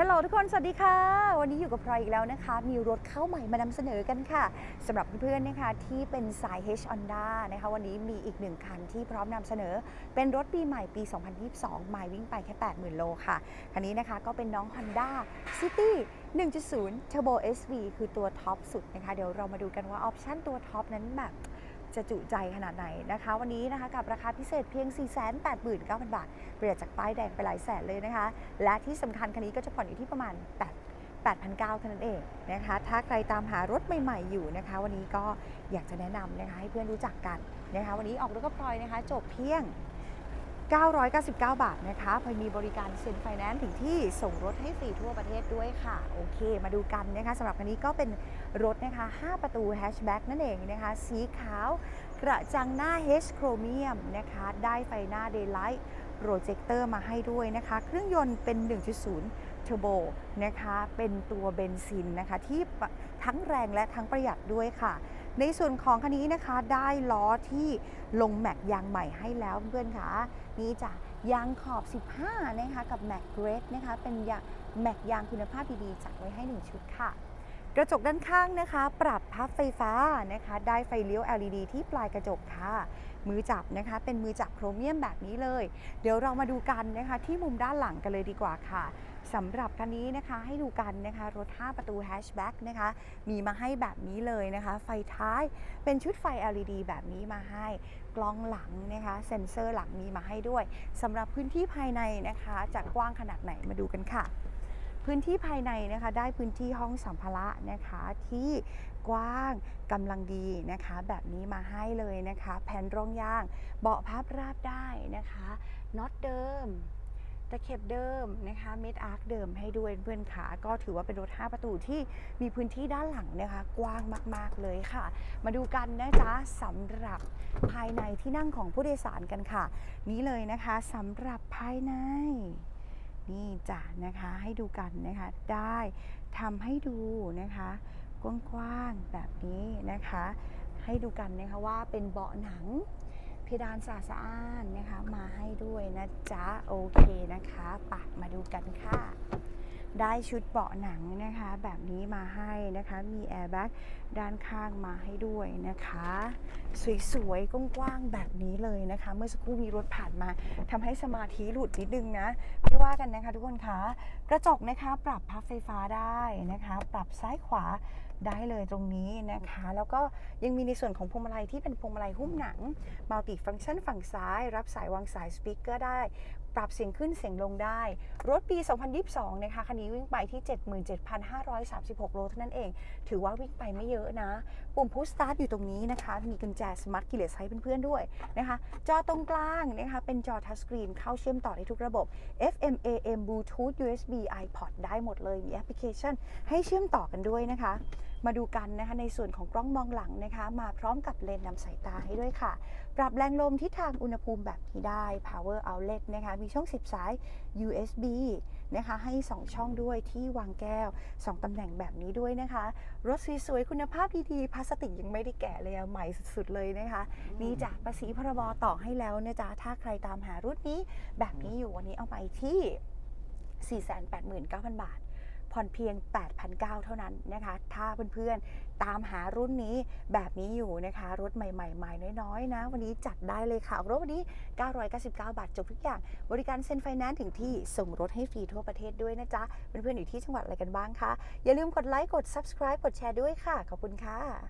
ฮลโหลทุกคน สวัสดีค่ะ วันนี้อยู่กับพลอยอีกแล้วนะคะ มีรถเข้าใหม่มานำเสนอกันค่ะสำหรับเพื่อนๆนะคะที่เป็นสาย H Honda นะคะ วันนี้มีอีกหนึ่งคันที่พร้อมนำเสนอ เป็นรถปีใหม่ปี 2022หมายวิ่งไปแค่ 80,000 โลค่ะ คันนี้นะคะก็เป็นน้อง Honda City 1.0 Turbo SV คือตัวท็อปสุดนะคะ เดี๋ยวเรามาดูกันว่าออปชั่นตัวท็อปนั้นแบบ จะจุใจขนาดไหนนะคะ วันนี้นะคะกับราคาพิเศษเพียง 489,000 บาท เปลี่ยนจากป้ายแดงไปหลายแสนเลยนะคะ และที่สำคัญคันนี้ก็จะผ่อนอยู่ที่ประมาณ 8 8,900เท่านั้นเองนะคะ ถ้าใครตามหารถใหม่ๆอยู่นะคะ วันนี้ก็อยากจะแนะนำนะคะให้เพื่อนรู้จักกันนะคะ วันนี้ออกรถกับพลอยนะคะ จบเพียง 999 บาทนะคะพลอยมีบริการเซ็นไฟแนนซ์ถึงที่ส่งรถให้ฟรีทั่วประเทศด้วยค่ะ โอเค มาดูกันนะคะสำหรับคันนี้ก็เป็นรถนะคะ 5 ประตูแฮชแบ็กนั่นเองนะคะ สีขาวกระจังหน้า H โครเมียมนะคะ ได้ไฟหน้า Daylight โปรเจคเตอร์มาให้ด้วยนะคะ เครื่องยนต์เป็น 1.0 เทอร์โบนะคะ เป็นตัวเบนซินนะคะ ที่ทั้งแรงและทั้งประหยัดด้วยค่ะในส่วนของคันนี้นะคะได้ล้อที่ลงแม็กยางใหม่ให้แล้วเพื่อนค่ะนี่จ้ะยางขอบ 15 นะคะ กับแม็กเกรดนะคะ เป็นยางแม็กยางคุณภาพดีๆจัดไว้ให้ 1 ชุดค่ะ กระจกด้านข้างนะคะ ปรับพับไฟฟ้านะคะ ได้ไฟเลี้ยว LED ที่ปลายกระจกค่ะ มือจับนะคะ เป็นมือจับโครเมียมแบบนี้เลย เดี๋ยวเรามาดูกันนะคะ ที่มุมด้านหลังกันเลยดีกว่าค่ะสำหรับคันนี้นะคะให้ดูกันนะคะ รถ 5 ประตูแฮชแบ็กนะคะ มีมาให้แบบนี้เลยนะคะ ไฟท้ายเป็นชุดไฟ LED แบบนี้มาให้กล้องหลังนะคะ เซ็นเซอร์หลังมีมาให้ด้วยสำหรับพื้นที่ภายในนะคะจะกว้างขนาดไหนมาดูกันค่ะ พื้นที่ภายในนะคะได้พื้นที่ห้องสัมภาระนะคะที่กว้างกำลังดีนะคะ แบบนี้มาให้เลยนะคะ แผ่นรองยางเบาะพับราบได้นะคะน็อตเดิมตะเข็บเดิมนะคะเม็ดอาร์คเดิมให้ด้วยเพื่อนขาก็ถือว่าเป็นรถ 5 ประตูที่มีพื้นที่ด้านหลังนะคะ กว้างมาก ๆ เลยค่ะ มาดูกันนะจ๊ะสำหรับภายในที่นั่งของผู้โดยสารกันค่ะ นี้เลยนะคะสำหรับภายใน นี่จ้ะนะคะให้ดูกันนะคะได้ทำให้ดูนะคะกว้างๆแบบนี้นะคะ ให้ดูกันนะคะว่าเป็นเบาะหนังเพดานสะอาดสะอ้านนะคะ มาให้ด้วยนะจ๊ะโอเคนะคะปะมาดูกันค่ะ ได้ชุดเบาะหนังนะคะ แบบนี้มาให้นะคะ มีแอร์แบ็กด้านข้างมาให้ด้วยนะคะ สวยๆกว้างๆแบบนี้เลยนะคะ เมื่อสักครู่มีรถผ่านมาทำให้สมาธิหลุดนิดนึงนะไม่ว่ากันนะคะทุกคนคะกระจกนะคะปรับพับไฟฟ้าได้นะคะ ปรับซ้ายขวา ได้เลยตรงนี้นะคะ แล้วก็ยังมีในส่วนของพวงมาลัยที่เป็นพวงมาลัยหุ้มหนังมัลติฟัง c t ชันฝั่งซ้าย รับสายวางสายสปีกเกอร์ได้ ปรับเสียงขึ้นเสียงลงได้ รถปี 2022 นะคะ คันนี้วิ่งไปที่ 77,536 โลเท่านั้นเอง ถือว่าวิ่งไปไม่เยอะนะ ปุ่มพุชสตาร์ทอยู่ตรงนี้นะคะ มีกุญแจสมาร์ทคีเลสให้เพื่อนๆด้วยนะคะ จอตรงกลางนะคะ เป็นจอทัชสกรีนเข้าเชื่อมต่อได้ทุกระบบ FM AM Bluetooth USB iPod ได้หมดเลย มีแอปพลิเคชันให้เชื่อมต่อกันด้วยนะคะ มาดูกันนะคะในส่วนของกล้องมองหลังนะคะ มาพร้อมกับเลนส์นำสายตาให้ด้วยค่ะ ปรับแรงลมทิศทางอุณหภูมิแบบนี้ได้ power outlet นะคะมีช่อง 10 สาย USB นะคะให้ 2 ช่องด้วยที่วางแก้ว 2 ตำแหน่งแบบนี้ด้วยนะคะ รถสวยๆคุณภาพดีๆพลาสติกยังไม่ได้แกะเลยอะใหม่สุดๆเลยนะคะ นี่จากภาษีพรบต่อให้แล้วนะจ๊ะถ้าใครตามหารุ่นนี้แบบนี้อยู่วันนี้เอาไปที่ 489,000 บาท ผ่อนเพียง 8,900 เท่านั้นนะคะ ถ้าเพื่อนๆ ตามหารุ่นนี้แบบนี้อยู่นะคะ รถใหม่ๆใหม่น้อยๆ นะ วันนี้จัดได้เลยค่ะ รถวันนี้ 999 บาทจบทุกอย่าง บริการเซ็นไฟแนนซ์ถึงที่ส่งรถให้ฟรีทั่วประเทศด้วยนะจ๊ะ เพื่อนๆ อยู่ที่จังหวัดอะไรกันบ้างคะ อย่าลืมกดไลค์ กด subscribe กดแชร์ด้วยค่ะ ขอบคุณค่ะ